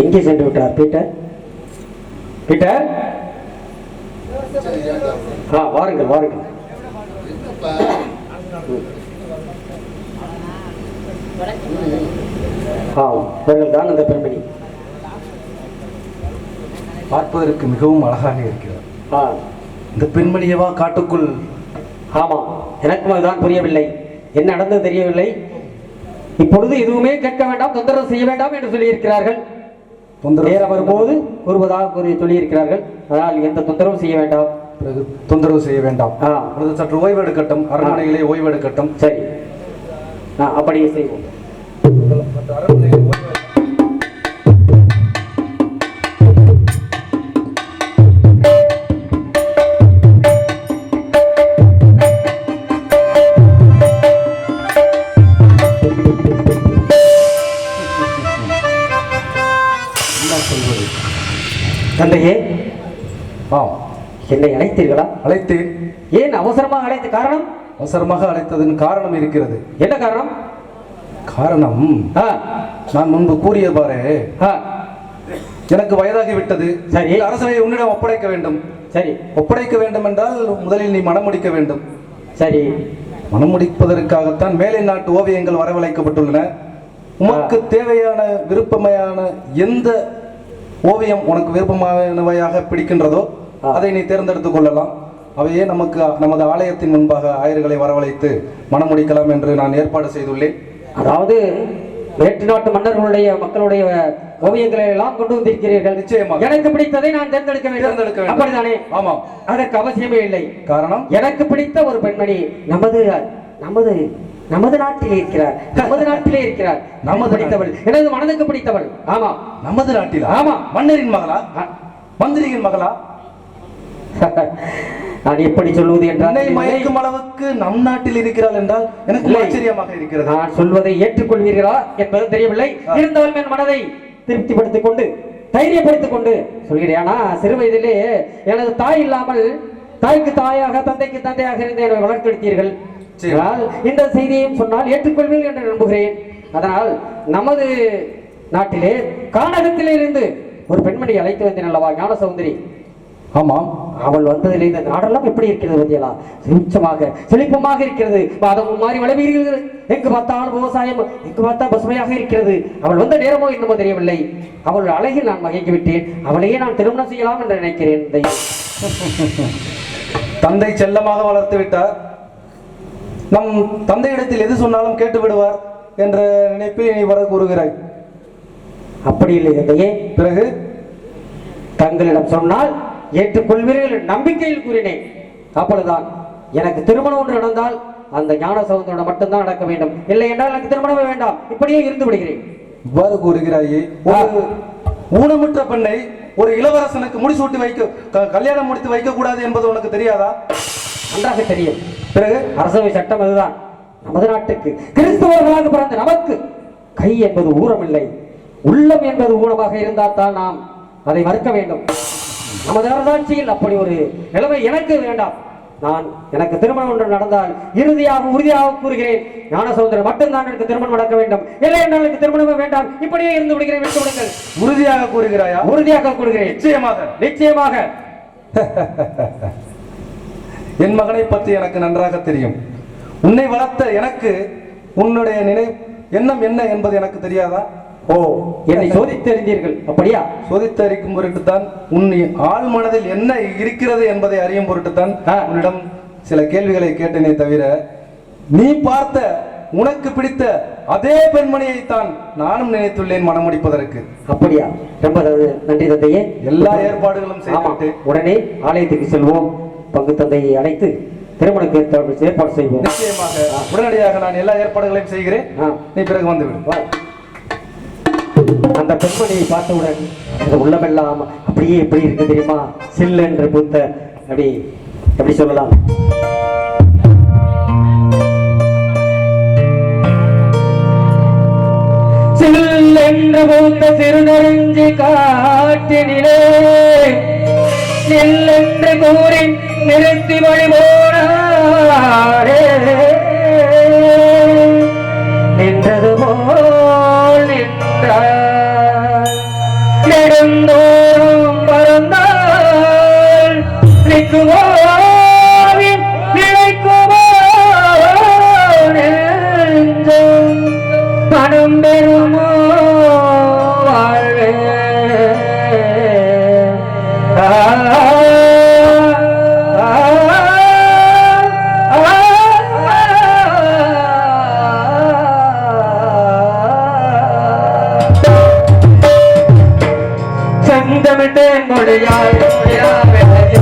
எங்கே சென்று விட்டார் பீட்டர்? பீட்டர்? ஆ வாருங்கள் வாருங்கள். ஆ இவர்கள் தான் அந்த பெண்மணி. பார்ப்பதற்கு மிகவும் அழகாக இருக்கிறார். ஆ. இந்த பெண்மணியவா காட்டுக்குள்? ஆமாம் எனக்கும் அதுதான் புரியவில்லை. என்ன நடந்தது தெரியவில்லை. இப்பொழுது எதுவுமே கேட்க வேண்டாம் தொந்தரவு செய்ய வேண்டாம் என்று சொல்லியிருக்கிறார்கள். நேரம் வரும்போது கூறுவதாக கூறி சொல்லியிருக்கிறார்கள். அதனால் எந்த தொந்தரவும் செய்ய வேண்டாம். பிறகு தொந்தரவு செய்ய வேண்டாம். சற்று ஓய்வெடுக்கட்டும். அரண்மனையிலே ஓய்வெடுக்கட்டும். சரி. அப்படியே செய்வோம். தந்தையே ஆம் என்னை அழைத்தீர்களா அழைத்தேன் ஏன் அவசரமாக அழைத்த காரணம்? அவசரமாக அழைத்ததன் காரணம் இருக்கிறது. என்ன காரணம்? காரணம் ஆ. நான் முன்பு கூறியவாறே. ஆ. எனக்கு வயதாகி விட்டது சரி. அரசனை உன்னிடம் ஒப்படைக்க வேண்டும். சரி. ஒப்படைக்க வேண்டும் என்றால் முதலில் நீ மனம் முடிக்க வேண்டும். சரி. மனம் முடிப்பதற்காகத்தான் மேலை நாட்டு ஓவியங்கள் வரவழைக்கப்பட்டுள்ளன. உமக்கு தேவையான விருப்பமையான எந்த ஓவியம் உனக்கு விருப்பமானவையாக பிடிக்கின்றதோ. அதை நீ தேர்ந்தெடுத்துக் கொள்ளலாம். அவையே நமக்கு நமது ஆலயத்தின் முன்பாக ஆயர்களை வரவழைத்து மனம் முடிக்கலாம் என்று நான் ஏற்பாடு செய்துள்ளேன். அதாவது வேற்று நாட்டு மன்னர்களுடைய மக்களுடைய ஓவியங்களை எல்லாம் கொண்டு வந்திருக்கிறீர்கள். நிச்சயமாக. எனக்கு பிடித்ததை நான் தேர்ந்தெடுக்க வேண்டும். அப்படிதானே ஆமாம். அதற்கு அவசியமே இல்லை. காரணம்? எனக்கு பிடித்த ஒரு பெண்மணி நமது நமது நமது நாட்டிலே இருக்கிறார். நமது நாட்டிலே இருக்கிறார். நமது பிடித்தவள் எனது மனதுக்கு பிடித்தவள் ஆமா. நமது நாட்டில். ஆமா. மன்னரின் மகளா. மந்திரியின் மகளா? நான் எப்படி சொல்வது என்றால் மயக்கும் அளவுக்கு நம் நாட்டில் இருக்கிறாள் என்றால் எனக்கு. ஆச்சரியமாக இருக்கிறது. நான் சொல்வதை ஏற்றுக்கொள்வீர்களா என்பது தெரியவில்லை. இருந்தாலும் என் மனதை திருப்திப்படுத்திக் கொண்டு தைரியப்படுத்திக் கொண்டு சொல்கிறேன். ஆனா சிறு வயதிலே எனது தாய் இல்லாமல் தாய்க்கு தாயாக தந்தைக்கு தந்தையாக இருந்து என்னை வளர்த்தெடுத்தீர்கள். இந்த செய்தியையும் சொன்னால் ஏற்றுக்கொள்வீர்கள் என்று நம்புகிறேன். அதனால் நமது நாட்டிலே கானகத்திலே இருந்து ஒரு பெண்மணி அழைத்து வந்தேன் அல்லவா ஞான சௌந்தரி? ஆமாம். அவள் வந்ததில் இந்த நாடெல்லாம் எப்படி இருக்கிறது பத்தியலா சுச்சமாக செழிப்பமாக இருக்கிறது. பாதமும் மாறி வளர்வீர்கள் எங்கு பார்த்தாலும் விவசாயம் எங்கு பார்த்தா பசுமையாக இருக்கிறது. அவள் வந்த நேரமோ என்னமோ தெரியவில்லை. அவள் அழகில் நான் மயங்கி விட்டேன் அவளையே நான் திருமணம் செய்யலாம் என்று நினைக்கிறேன். தந்தை செல்லமாக வளர்த்து விட்டார். நம் தந்தையிடத்தில் எது சொன்னாலும் கேட்டு விடுவார் என்ற நினைப்பில் நீ வர கூறுகிறாய். அப்படி இல்லை தந்தையே. பிறகு? தங்களிடம் சொன்னால் ஏற்றுக்கொள்வீர்கள் நம்பிக்கையில் கூறினேன். அப்பொழுதுதான் எனக்கு திருமணம் ஒன்று நடந்தால் அந்த ஞான சௌந்தரோட மட்டும்தான் நடக்க வேண்டும். இல்லை என்றால் எனக்கு திருமணமே வேண்டாம். இப்படியே இருந்து விடுகிறேன். இவ்வாறு கூறுகிறாயே ஒரு ஊனமுற்ற பெண்ணை ஒரு இளவரசனுக்கு முடிசூட்டி வைக்க கல்யாணம் முடித்து வைக்க கூடாது என்பது உனக்கு தெரியாதா? நன்றாக தெரியும். பிறகு அரசவை சட்டம் அதுதான். நமது நாட்டுக்கு கிறிஸ்தவர்களாக பிறந்த நமக்கு கை என்பது ஊனமில்லை உள்ளம் என்பது ஊனமாக இருந்தால் தான் நாம் அதை மறுக்க வேண்டும். நமது அரசாட்சியில் அப்படி ஒரு நிலைமை எனக்கு வேண்டாம். நான் எனக்கு திருமணம் ஒன்று நடந்தால் இறுதியாக உறுதியாக கூறுகிறேன். ஞான சௌந்தரம் மட்டும்தான் எனக்கு திருமணம் நடக்க வேண்டும். இல்லை என்றால் எனக்கு திருமணமே வேண்டாம். இப்படியே இருந்து விடுகிறேன். விட்டு விடுங்கள் உறுதியாக கூறுகிறாயா? உறுதியாக கூறுகிறேன். நிச்சயமாக. நிச்சயமாக. என் மகனை பற்றி எனக்கு நன்றாக தெரியும். உன்னை வளர்த்த எனக்கு உன்னுடைய நினை எண்ணம் என்ன என்பது எனக்கு தெரியாதா? ஓ என்னை சோதித்தறிந்தீர்கள். அப்படியா? சோதித்து அறிக்கும் பொருட்டுத்தான் உன் ஆள் மனதில் என்ன இருக்கிறது என்பதை அறியும் பொருட்டுத்தான் ஆ. உன்னிடம் சில கேள்விகளை கேட்டேனே தவிர நீ பார்த்த உனக்கு பிடித்த அதே பெண்மணியைத்தான் நானும் நினைத்துள்ளேன் மனம் முடிப்பதற்கு அப்படியா? ரொம்ப நன்றி தந்தையே. எல்லா ஏற்பாடுகளும் செய்துவிட்டு உடனே ஆலயத்துக்கு செல்வோம். பங்கு தந்தையை அழைத்து திருமணக்கு ஏற்பாடு ஏற்பாடு செய்வோம். நிச்சயமாக. உடனடியாக நான் எல்லா ஏற்பாடுகளையும் செய்கிறேன். நீ பிறகு வந்துவிடு வா. அந்த பெண்மணியை பார்த்தவுடன் அந்த உள்ளமெல்லாம் அப்படியே எப்படி இருக்கு தெரியுமா? சில்லு என்று பூத்த அப்படி எப்படி சொல்லலாம்? பூத்த சிறுநறிஞ்சி காட்டினிலே நில்லென்று கூறி நிறுத்தி வழிபோனாரே நின்றது போல் நின்றார். அந்தமிட்டு மொழியாய்.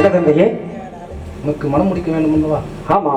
என்ன தந்தையே உனக்கு மனம் முடிக்க வேண்டும் அல்லவா? ஆமா.